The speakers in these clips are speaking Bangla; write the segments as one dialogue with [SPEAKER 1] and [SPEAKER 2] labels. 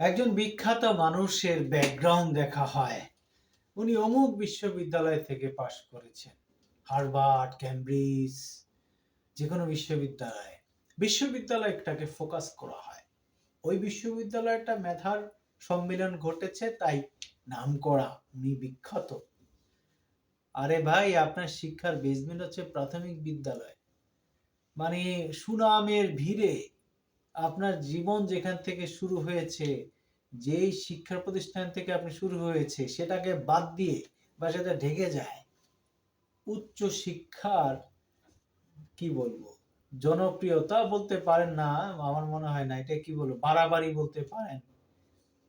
[SPEAKER 1] একজন বিখ্যাত মানুষের ব্যাকগ্রাউন্ড দেখা হয়। উনি অমুক বিশ্ববিদ্যালয় থেকে পাশ করেছেন। হার্ভার্ড, ক্যামব্রিজ যে কোনো বিশ্ববিদ্যালয়ে। বিশ্ববিদ্যালয়টাকে ফোকাস করা হয়। ওই বিশ্ববিদ্যালয়টা মেধার সম্মেলন ঘটেছে, তাই নাম করা উনি বিখ্যাত। আরে ভাই, আপনার শিক্ষার বেসমেন্ট হচ্ছে প্রাথমিক বিদ্যালয়। মানে সুনামের ভিড়ে আপনার জীবন যেখান থেকে শুরু হয়েছে, যেই শিক্ষা প্রতিষ্ঠান থেকে আপনি শুরু হয়েছে, সেটাকে বাদ দিয়ে বা সেটা ঢেকে যায়, উচ্চ শিক্ষার, কি বলব, জনপ্রিয়তা বলতে পারেন না, আমার মনে হয় না, এটা কি বলব, বাড়াবাড়ি বলতে পারেন।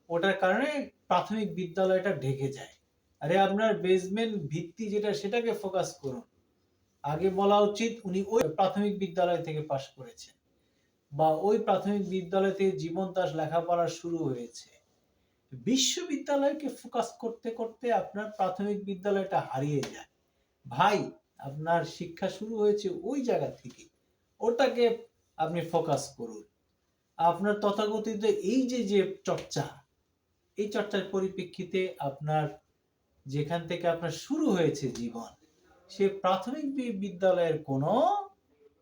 [SPEAKER 1] ওটার কারণে প্রাথমিক বিদ্যালয়টা ঢেকে যায়। আরে আপনার বেসমেন্ট ভিত্তি যেটা, সেটাকে ফোকাস করুন। আগে বলা উচিত, উনি ওই প্রাথমিক বিদ্যালয় থেকে পাশ করেছেন। বা ওই প্রাথমিক বিদ্যালয় থেকে জীবন দাস লেখাপড়া শুরু হয়েছে। বিশ্ববিদ্যালয়কে ফোকাস করতে করতে আপনার প্রাথমিক বিদ্যালয়টা হারিয়ে যায়। ভাই, আপনার শিক্ষা শুরু হয়েছে ওই জায়গা থেকে। ওটাকে আপনি ফোকাস করুন। আপনার তথাকথিত এই যে যে চর্চা, এই চর্চার পরিপ্রেক্ষিতে আপনার যেখান থেকে আপনার শুরু হয়েছে জীবন, সে প্রাথমিক বিদ্যালয়ের কোনো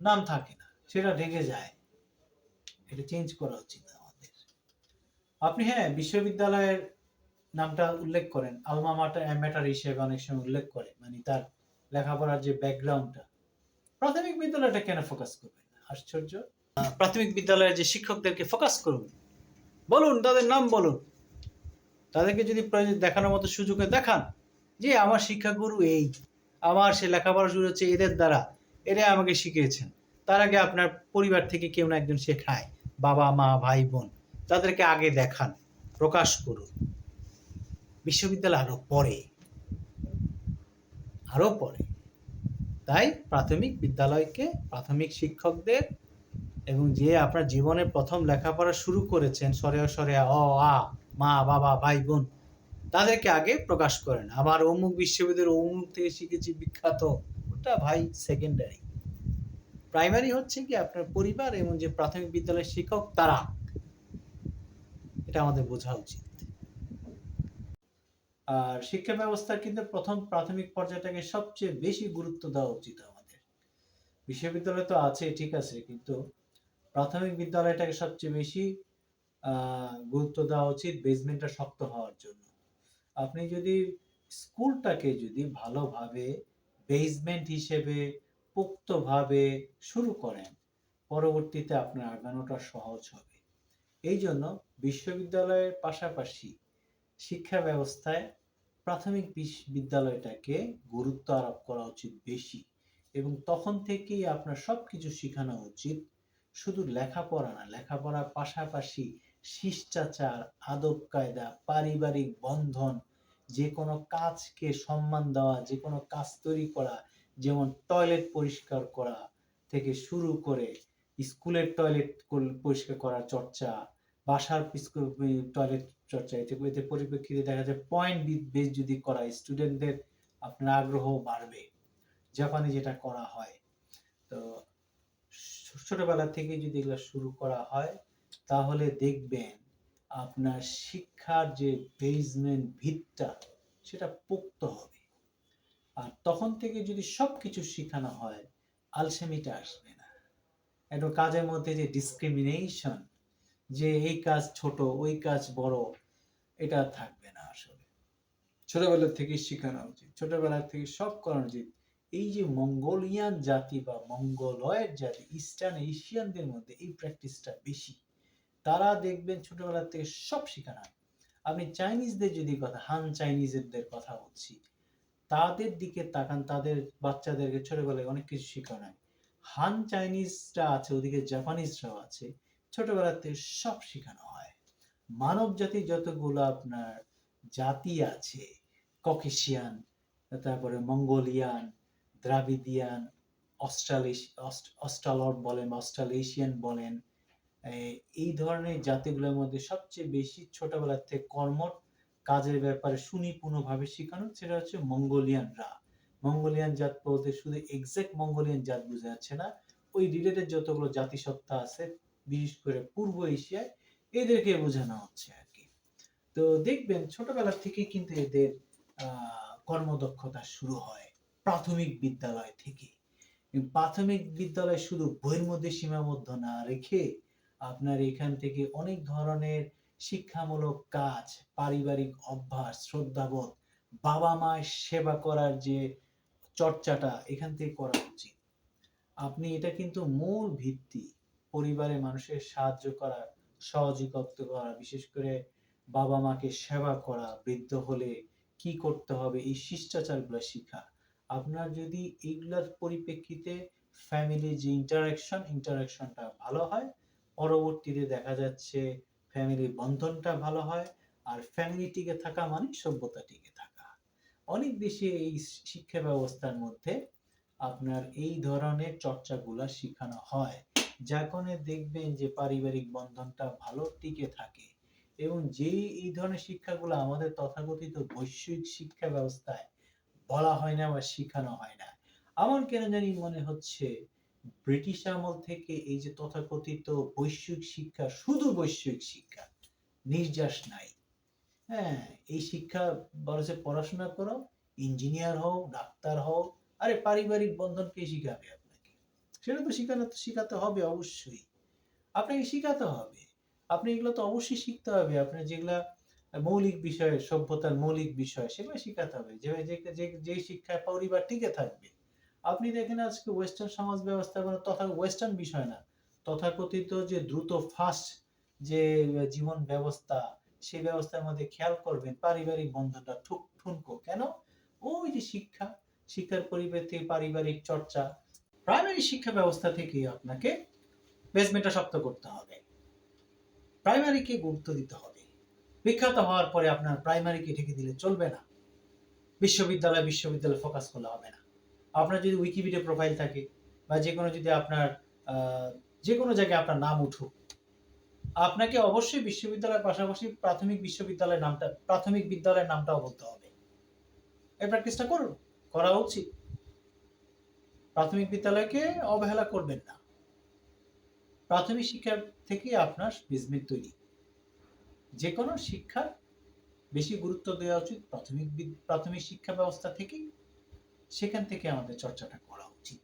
[SPEAKER 1] নাম থাকে না। সেটা ঢেকে যায়। এটা চেঞ্জ করা উচিত আমাদের। আপনি হ্যাঁ বিশ্ববিদ্যালয়ের নামটা উল্লেখ করেন। আলমা মাটার ম্যাটার হিসেবে অনেক সময় উল্লেখ করে মানে তার লেখাপড়ার যে ব্যাকগ্রাউন্ডটা। প্রাথমিক বিদ্যালয়টা কেন ফোকাস করবেন আশ্চর্য। প্রাথমিক বিদ্যালয়ের যে শিক্ষকদেরকে ফোকাস করুন। বলুন, তাদের নাম বলুন। তাদেরকে যদি দেখানোর মতো সুযোগে দেখান, যে আমার শিক্ষাগুরু এই, আমার সে লেখাপড়া শুরু হচ্ছে এদের দ্বারা এরা আমাকে শিখিয়েছেন। তার আগে আপনার পরিবার থেকে কেউ না একজন শেখায়। বাবা, মা, ভাই, বোন, তাদেরকে আগে দেখান, প্রকাশ করুন। বিশ্ববিদ্যালয় আরও পরে আরও পরে। তাই প্রাথমিক বিদ্যালয়কে প্রাথমিক শিক্ষকদের এবং যে আপনার জীবনে প্রথম লেখাপড়া শুরু করেছেন সরে সরে অ, আ, মা, বাবা, ভাই, বোন, তাদেরকে আগে প্রকাশ করেন। আবার অমুক বিশ্ববিদ্যালয়ের অমুক থেকে শিখেছি বিখ্যাত, ওটা ভাই সেকেন্ডারি প্রাইমারি হচ্ছে কি আপনার পরিবার এবং যে প্রাথমিক বিদ্যালয়ের শিক্ষক তারা। এটা আমাদের বোঝা উচিত। আর শিক্ষা ব্যবস্থার কিন্তু প্রথম প্রাথমিক পর্যায়টাকে সবচেয়ে বেশি গুরুত্ব দেওয়া উচিত আমাদের। বিশ্ববিদ্যালয় তো আছে, ঠিক আছে, কিন্তু প্রাথমিক বিদ্যালয়টাকে সবচেয়ে বেশি গুরুত্ব দেওয়া উচিত বেসমেন্টটা শক্ত হওয়ার জন্য। আপনি যদি স্কুলটাকে যদি ভালোভাবে বেসমেন্ট হিসেবে পোক্তভাবে শুরু করেন। পরবর্তীতে আপনার আগানোটা সহজ হবে। এই জন্য বিশ্ববিদ্যালয়ের পাশাপাশি শিক্ষা ব্যবস্থায় প্রাথমিক বিদ্যালয়টাকে গুরুত্ব আরোপ করা উচিত বেশি এবং তখন থেকেই আপনার সবকিছু শেখানো উচিত। শুধু লেখাপড়া না, লেখাপড়ার পাশাপাশি শিষ্টাচার, আদব কায়দা, পারিবারিক বন্ধন যে কোনো কাজকে সম্মান দেওয়া যে কোনো কাজ তৈরি করা যেমন টয়লেট পরিষ্কার করা থেকে শুরু করে স্কুলের টয়লেট পরিষ্কার করার চর্চা, বাসার টয়লেট চর্চা, এতে এতে পরিপ্রেক্ষিতে দেখা যায় পয়েন্ট বেস যদি করা স্টুডেন্টদের আপনার আগ্রহ বাড়বে, জাপানে যেটা করা হয়। তো ছোটবেলা থেকে যদি এগুলো শুরু করা হয়, তাহলে দেখবেন আপনার শিক্ষার যে বেসমেন্ট ভিতটা, সেটা পোক্ত হবে। আর তখন থেকে যদি সবকিছু শেখানো হয়, আলসেমিটা আসবে না। একটু কাজের মধ্যে যে ডিসক্রিমিনেশন যে এই কাজ ছোট, ওই কাজ বড়, এটা থাকবে না আসলে। ছোটবেলা থেকে শেখানো উচিত। ছোটবেলা থেকে সব করানো উচিত। এই যে মঙ্গোলিয়ান জাতি বা মঙ্গলয়েড জাতি ইস্টার্ন এশিয়ানদের মধ্যে এই প্র্যাকটিসটা বেশি। তারা দেখবেন ছোটবেলা থেকে সব শেখানো। আপনি চাইনিজদের যদি কথা হান চাইনিজদের কথা বলছি তাদের দিকে তাকান, তাদের বাচ্চাদেরকে ছোটবেলায় অনেক কিছু শেখানো হান চাইনিজরা আছে, ওদিকে জাপানিজরাও আছে, ছোটবেলাতে সব শেখানো হয়। মানব জাতি যতগুলো আপনার জাতি আছে, ককেশিয়ান, তারপরে মঙ্গোলিয়ান দ্রাবিদিয়ান অস্ট্রালিশ অস্ট্রালট বলেন অস্ট্রালেশিয়ান বলেন এই ধরনের জাতিগুলোর মধ্যে সবচেয়ে বেশি ছোটবেলার থেকে কর্মট কাজের ব্যাপারে সুনিপুণভাবে শেখানো সেটা হচ্ছে মঙ্গোলিয়ানরা মঙ্গোলিয়ান জাত বলতে শুধু এক্সাক্ট মঙ্গোলিয়ান জাত বোঝা যাচ্ছে না। ওই রিলেটেড যতগুলো জাতিসত্তা আছে, বিশেষ করে পূর্ব এশিয়ায়, এদেরকে বোঝানো হচ্ছে আর কি। তো দেখবেন ছোটবেলা থেকে কিন্তু এদের কর্মদক্ষতা শুরু হয় প্রাথমিক বিদ্যালয় থেকে। প্রাথমিক বিদ্যালয় শুধু বইয়ের মধ্যে সীমাবদ্ধ না রেখে আপনার এখান থেকে অনেক ধরনের শিক্ষামূলক কাজ, পারিবারিক অভ্যাস, শ্রদ্ধাবোধ বাবা মায়ের সেবা করার যে চর্চাটা এখান থেকে করা উচিত। আপনি এটা কিন্তু মূল ভিত্তি পরিবারে মানুষের সাহায্য করা সহযোগিত করা, বিশেষ করে বাবা মাকে সেবা করা, বৃদ্ধ হলে কি করতে হবে, এই শিষ্টাচারগুলো শেখা। আপনার যদি এইগুলোর পরিপ্রেক্ষিতে ফ্যামিলি যে ইন্টারাকশন ইন্টারাকশনটা ভালো হয়, পরবর্তীতে দেখা যাচ্ছে ফ্যামিলি বন্ধনটা ভালো হয় আর ফ্যামিলি টিকে থাকা মানে সভ্যতা টিকে থাকা। অনেক দেশে এই শিক্ষা ব্যবস্থার মধ্যে আপনার এই ধরনের চর্চাগুলা শেখানো হয়, যার কারণে দেখবেন যে পারিবারিক বন্ধনটা ভালো টিকে থাকে এবং যেই, এই ধরনের শিক্ষাগুলো আমাদের তথাকথিত বৈশ্বিক শিক্ষা ব্যবস্থায় বলা হয় না বা শেখানো হয় না। আমার কেন জানি মনে হচ্ছে ব্রিটিশ আমল থেকে এই যে তথাকথিত বৈশ্বিক শিক্ষা, শুধু বৈশ্বিক শিক্ষা, নির্যাস নাই। হ্যাঁ এই শিক্ষা বলেছে পড়াশোনা করো ইঞ্জিনিয়ার হও, ডাক্তার হও, আরে পারিবারিক বন্ধন কে শিখাবে আপনাকে। সেটা তো শিখানো, শিখাতে হবে অবশ্যই। আপনাকে শিখাতে হবে। আপনি এগুলো তো অবশ্যই শিখতে হবে। আপনার যেগুলা মৌলিক বিষয়, সভ্যতার মৌলিক বিষয়, সেগুলো শিখাতে হবে। যে যে শিক্ষায় পরিবার টিকে থাকবে আপনি দেখেন আজকে ওয়েস্টার্ন সমাজ ব্যবস্থা কোনো তথা ওয়েস্টার্ন বিষয় না, তথাকথিত যে দ্রুত ফাস্ট যে জীবন ব্যবস্থা সেই ব্যবস্থার মধ্যে খেয়াল করবেন পারিবারিক বন্ধনটা ঠুক ঠুনকো। কেন? ওই যে শিক্ষা, শিক্ষার পরিপ্রেক্ষিতে পারিবারিক চর্চা প্রাইমারি শিক্ষা ব্যবস্থা থেকে আপনাকে বেসমেন্টটা শক্ত করতে হবে। প্রাইমারিকে গুরুত্ব দিতে হবে। বিখ্যাত হওয়ার পরে আপনার প্রাইমারিকে ঢেকে দিলে চলবে না। বিশ্ববিদ্যালয় বিশ্ববিদ্যালয় ফোকাস করলে হবে না। আপনার যদি উইকিপিডিয়া প্রোফাইল থাকে বা যে কোনো যদি আপনার যে কোনো জায়গায় আপনার নাম উঠুক, আপনাকে অবশ্যই বিশ্ববিদ্যালয়ের পাশাপাশি প্রাথমিক বিশ্ববিদ্যালয়ের নামটা, প্রাথমিক বিদ্যালয়ের নামটাও বলতে হবে। এই প্র্যাকটিসটা করুন, করা উচিত। প্রাথমিক বিদ্যালয়কে অবহেলা করবেন না। প্রাথমিক শিক্ষা থেকে আপনার বিজনেস তৈরি। যে কোনো শিক্ষার বেশি গুরুত্ব দেওয়া উচিত প্রাথমিক প্রাথমিক শিক্ষা ব্যবস্থা থেকেই। সেখান থেকে আমাদের চর্চাটা করা উচিত।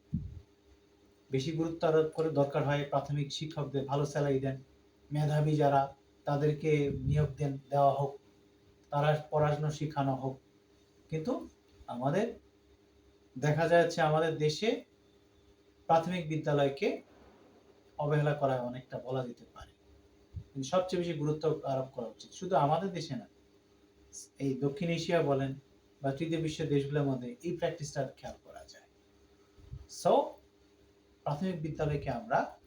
[SPEAKER 1] বেশি গুরুত্ব আরোপ করে দরকার হয় প্রাথমিক শিক্ষকদের ভালো স্যালারি দেন। মেধাবী যারা, তাদেরকে নিয়োগ দেন, দেওয়া হোক। তারা পড়াশোনা শেখানো হোক। কিন্তু আমাদের, দেখা যাচ্ছে আমাদের দেশে প্রাথমিক বিদ্যালয়কে অবহেলা করা অনেকটা বলা যেতে পারে। সবচেয়ে বেশি গুরুত্ব আরোপ করা উচিত। শুধু আমাদের দেশে না, এই দক্ষিণ এশিয়া বলেন বা তৃতীয় বিশ্বের দেশগুলোর মধ্যে এই প্র্যাকটিসটা খেয়াল করা যায়। সো প্রাথমিক বিদ্যালয়কে আমরা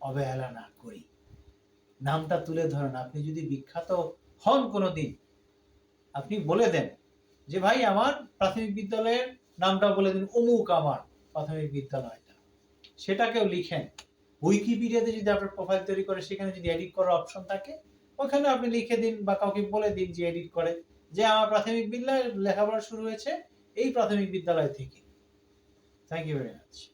[SPEAKER 1] অবহেলা না করি। নামটা তুলে ধরেন, আপনি যদি বিখ্যাত হন কোনোদিন, আপনি বলে দেন যে, ভাই, আমার প্রাথমিক বিদ্যালয়ের নামটা বলে দিন, অমুক আমার প্রাথমিক বিদ্যালয়টা। সেটাকেও লিখেন। উইকিপিডিয়াতে যদি আপনার প্রোফাইল তৈরি করে, সেখানে যদি এডিট করার অপশন থাকে, ওখানে আপনি লিখে দিন বা কাউকে বলে দিন যে এডিট করে। যে আমার প্রাথমিক বিদ্যালয় লেখাপড়া শুরু হয়েছে এই প্রাথমিক বিদ্যালয় থেকে। Thank you very much